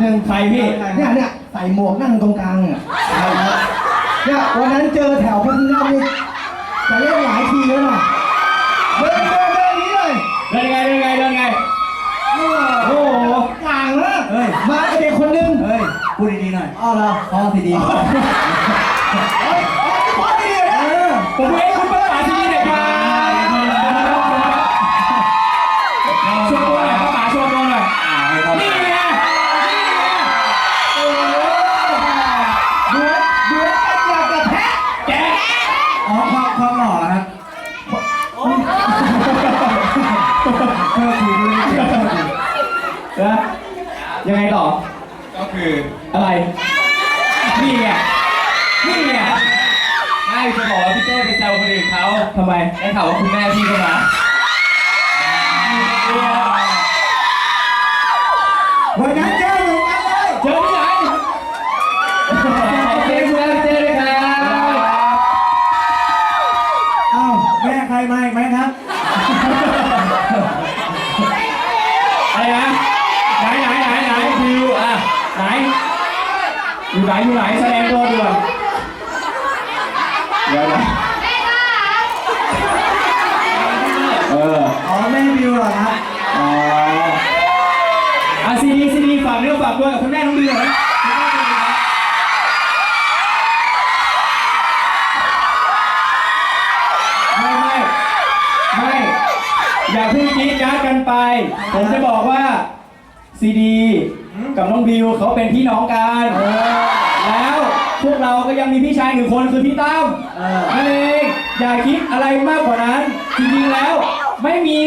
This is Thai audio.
หนึ่งใครพี่ เนี่ยเนี่ยใส่หมวกนั่งตรงกลางเนี่ยเนี่ยวันนั้นเจอแถวพัทยานี่จะเล่นหลายทีแล้วน่ะเดินเดินเดินอย่างนี้เลยเดินไงเดินไงเดินไงโอ้โหกลางนะเฮ้ยมากับเด็กคนหนึงเฮ้ยพูดดีๆหน่อยอ๋อเหรอพ่อซีดีเฮ้ยเฮ้ยพอดีเลยนะผมให้คุณประสาทีหน่อยครับโชว์ตัวหน่อยพระป๋า เพื่อคุยด้วยนะยังไงต่อ ก็คืออะไร นี่ไงนี่ไงไม่จะบอกว่าพี่เต้ไปแซวคนอื่นเขาทำไมได้ข่าวว่าคุณแม่พี่ก็มาวันนั้นเจอหมือนกันเลยเจอที่ไหนขอบคุณคุณแม่พี่เต้ด้วยครับอ้าวแม่ใครมาอีกไหมครับ อะไรนะไหนไหนไหนไหนฟิวอะไหนอยู่ไหนอยู่ไหนแสดงตัวด่วนเดี๋ยวนะเอออ๋อแม่บิวเหรอฮะอ๋ออะซีดีซีดีฝากเรื่องฝากตัวกับคุณแม่น้องดีหน่อยนะ อย่าเพิ่งกรีดการ์ดกันไป ผมจะบอกว่าซีดีกับน้องบิวเขาเป็นพี่น้องกันแล้วพวกเราก็ยังมีพี่ชายหนึ่งคนคือพี่ตั้มนั่นเองอย่าคิดอะไรมากกว่านั้นจริงๆแล้วไม่มี